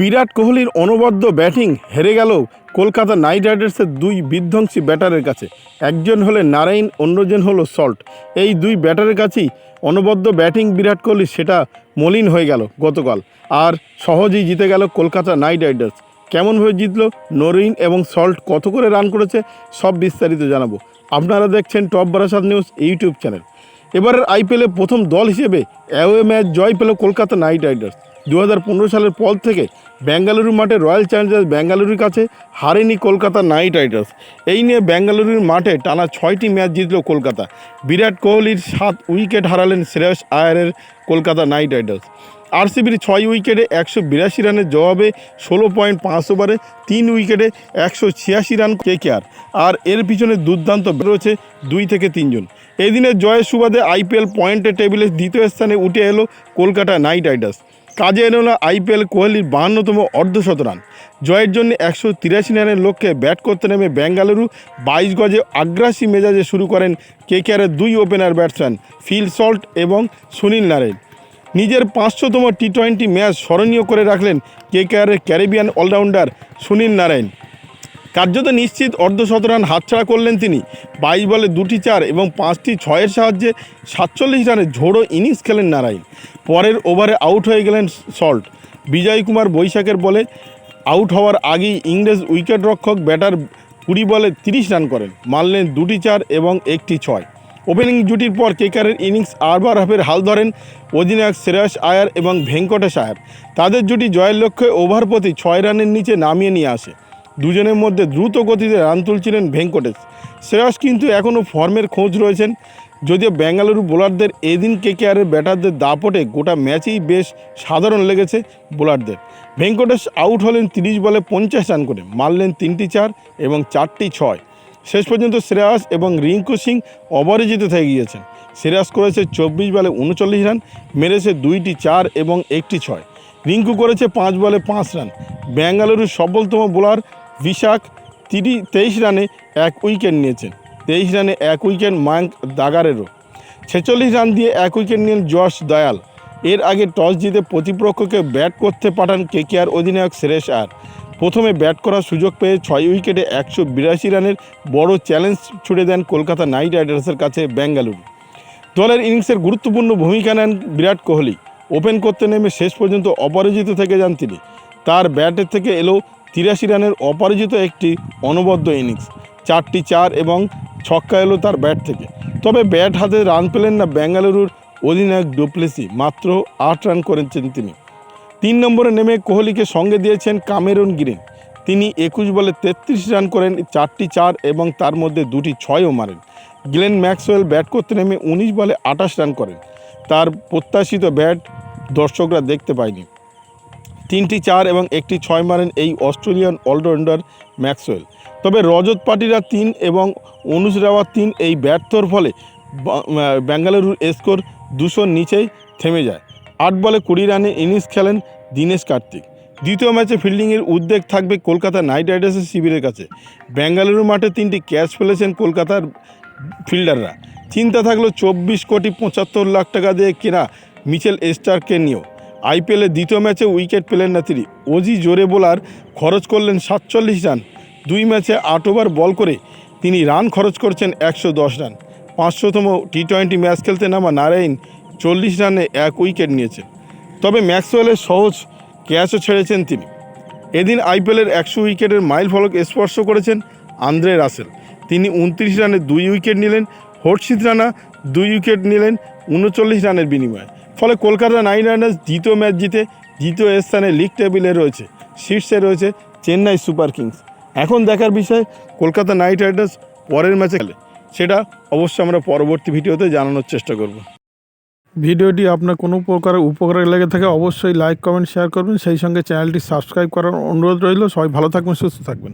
বিরাট কোহলির অনবদ্য ব্যাটিং হেরে গেল কলকাতা নাইট রাইডার্সের দুই বিধ্বংসী ব্যাটারের কাছে। একজন হলেন নারায়ণ অন্যজন হলো সল্ট। এই দুই ব্যাটারের কাছেই অনবদ্য ব্যাটিং বিরাট কোহলি, সেটা মলিন হয়ে গেল গতকাল। আর সহজেই জিতে গেল কলকাতা নাইট রাইডার্স। কেমনভাবে জিতলো? নরিন এবং সল্ট কত করে রান করেছে? সব বিস্তারিত জানাব। আপনারা দেখছেন top Barasat news YouTube channel. এবারের আইপিএলে প্রথম দল হিসেবে অ্যাওয়ে ম্যাচ জয় পেল কলকাতা নাইট রাইডার্স। দু হাজার পনেরো সালের পর থেকে বেঙ্গালুরু মাঠে রয়্যাল চ্যালেঞ্জার্স বেঙ্গালুরুর কাছে হারেনি কলকাতা নাইট রাইডার্স। এই নিয়ে বেঙ্গালুরুর মাঠে টানা ছয়টি ম্যাচ জিতল কলকাতা। বিরাট কোহলির সাত উইকেট হারালেন শ্রেয়স আয়ারের কলকাতা নাইট রাইডার্স। আরসিবির ছয় উইকেটে একশো বিরাশি রানের জবাবে ষোলো পয়েন্ট পাঁচ ওভারে তিন উইকেটে একশো ছিয়াশি রান কেকেআর। আর এর পিছনে দুর্দান্ত রয়েছে দুই থেকে তিনজন। এই দিনের জয়ের সুবাদে আইপিএল পয়েন্টের টেবিলে দ্বিতীয় স্থানে উঠে এলো কলকাতা নাইট রাইডার্স। কাজে এলো না আইপিএল কোহলির বাহান্নতম অর্ধশত রান জয়ের জন্য একশো তিরাশি রানের লক্ষ্যে ব্যাট করতে নেমে ব্যাঙ্গালুরু বাইশ গজে আগ্রাসী মেজাজে শুরু করেন কেকেআরের দুই ওপেনার ব্যাটসম্যান ফিল সল্ট এবং সুনীল নারায়ণ। নিজের পাঁচশোতম টি টোয়েন্টি ম্যাচ স্মরণীয় করে রাখলেন কেকেআরের ক্যারিবিয়ান অলরাউন্ডার সুনীল নারায়ণ। কার্যত নিশ্চিত অর্ধশত রান হাতছাড়া করলেন তিনি। বাইশ বলে দুটি চার এবং পাঁচটি ছয়ের সাহায্যে সাতচল্লিশ রানের ঝোড়ো ইনিংস খেলেন নারায়ণ। পরের ওভারে আউট হয়ে গেলেন সল্ট। বিজয় কুমার বৈশাখের বলে আউট হওয়ার আগেই ইংরেজ উইকেট রক্ষক ব্যাটার কুড়ি বলে তিরিশ রান করেন। মারলেন দুটি চার এবং একটি ছয়। ওপেনিং জুটির পর কেকারের ইনিংস আরবার হাফের হাল ধরেন অধিনায়ক শ্রেয়স আয়ার এবং ভেঙ্কটেশ আয়ার। তাদের জুটি জয়ের লক্ষ্যে ওভার প্রতি ছয় রানের নিচে নামিয়ে নিয়ে আসে। দুজনের মধ্যে দ্রুত গতিতে রান তুলছিলেন ভেঙ্কটেশ। শ্রেয়স কিন্তু এখনও ফর্মের খোঁজ রয়েছেন। যদিও বেঙ্গালুরু বোলারদের এদিন কেকেআরের ব্যাটারদের দাপটে গোটা ম্যাচেই বেশ সাধারণ লেগেছে বোলারদের। ভেঙ্কটেশ আউট হলেন তিরিশ বলে পঞ্চাশ রান করে, মারলেন তিনটি চার এবং চারটি ছয়। শেষ পর্যন্ত শ্রেয়াস এবং রিঙ্কু সিং অপরাজিত থেকে গিয়েছেন। শ্রেয়াস করেছে চব্বিশ বলে উনচল্লিশ রান, মেরেছে দুইটি চার এবং একটি ছয়। রিঙ্কু করেছে পাঁচ বলে পাঁচ রান। বেঙ্গালুরুর সফলতম বোলার বিশাখ তিরি তেইশ রানে এক উইকেট নিয়েছেন। তেইশ রানে এক উইকেট মায়াঙ্ক দাগারেরও। ছেচল্লিশ রান দিয়ে এক উইকেট নিলেন জশ দয়াল। এর আগে টস জিতে প্রতিপক্ষকে ব্যাট করতে পাঠান কেকেআর অধিনায়ক শ্রেয়স আর প্রথমে ব্যাট করার সুযোগ পেয়ে ছয় উইকেটে একশো বিরাশি রানের বড় চ্যালেঞ্জ ছুড়ে দেন কলকাতা নাইট রাইডার্সের কাছে বেঙ্গালুরু। দলের ইনিংসের গুরুত্বপূর্ণ ভূমিকা নেন বিরাট কোহলি। ওপেন করতে নেমে শেষ পর্যন্ত অপরাজিত থেকে যান তিনি। তার ব্যাটের থেকে এলো তিরাশি রানের অপরাজিত একটি অনবদ্য ইনিংস। চারটি চার এবং ছক্কা এলো তার ব্যাট থেকে। তবে ব্যাট হাতে রান পেলেন না বেঙ্গালুরুর অধিনায়ক ডুপ্লেসি, মাত্র আট রান করেছেন তিনি। তিন নম্বরে নেমে কোহলিকে সঙ্গে দিয়েছেন কামেরুন গ্রিন তিনি একুশ বলে তেত্রিশ রান করেন, চারটি চার এবং তার মধ্যে দুটি ছয়ও মারেন। গ্লেন ম্যাক্সওয়েল ব্যাট করতে নেমে উনিশ বলে আঠাশ রান করেন। তার প্রত্যাশিত ব্যাট দর্শকরা দেখতে পায়নি। তিনটি চার এবং একটি ছয় মারেন এই অস্ট্রেলিয়ান অলরাউন্ডার ম্যাক্সওয়েল। তবে রজত পাটিরা তিন এবং অনুজ রাওয়াত তিন এই ব্যর্থর ফলে বা- আহ, বেঙ্গালুরুর স্কোর দুশোর নিচেই থেমে যায়। আট বলে কুড়ি রানে ইনিংস খেলেন দীনেশ কার্তিক। দ্বিতীয় ম্যাচে ফিল্ডিংয়ের উদ্বেগ থাকবে কলকাতা নাইট রাইডার্সের শিবিরের কাছে। বেঙ্গালুরু মাঠে তিনটি ক্যাচ ফেলেছেন কলকাতার ফিল্ডাররা। চিন্তা থাকল চব্বিশ কোটি পঁচাত্তর লাখ টাকা দিয়ে কেনা মিচেল স্টারকে নিয়েও। আইপিএলে দ্বিতীয় ম্যাচে উইকেট পেলেন না তিনি। অজি জোরে বোলার খরচ করলেন সাতচল্লিশ রান। দুই ম্যাচে আট ওভার বল করে তিনি রান খরচ করছেন একশো দশ রান। পাঁচশোতম টি টোয়েন্টি ম্যাচ খেলতে নামা নারায়ণ চল্লিশ রানে এক উইকেট নিয়েছেন। তবে ম্যাক্সওয়েলের সহজ ক্যাচও ছেড়েছেন তিনি। এদিন আইপিএলের একশো উইকেটের মাইল ফলক স্পর্শ করেছেন আন্দ্রে রাসেল। তিনি উনত্রিশ রানে দুই উইকেট নিলেন, হর্ষিত রানা দুই উইকেট নিলেন, উনচল্লিশ রানের বিনিময়ে। ফলে কলকাতা নাইট রাইডার্স দ্বিতীয় ম্যাচ জিতে দ্বিতীয় স্থানে লিগ টেবিলে রয়েছে, শীর্ষে রয়েছে চেন্নাই সুপার কিংস। এখন দেখার বিষয়, কলকাতা নাইট রাইডার্স পরের ম্যাচে খেলে। সেটা অবশ্যই আমরা পরবর্তী ভিডিওতে জানানোর চেষ্টা করব। ভিডিওটি আপনার কোনো প্রকার উপকারে লেগে থাকে অবশ্যই লাইক, কমেন্ট, শেয়ার করবেন। সেই সঙ্গে চ্যানেলটি সাবস্ক্রাইব করার অনুরোধ রইল। সবাই ভালো থাকবেন, সুস্থ থাকবেন।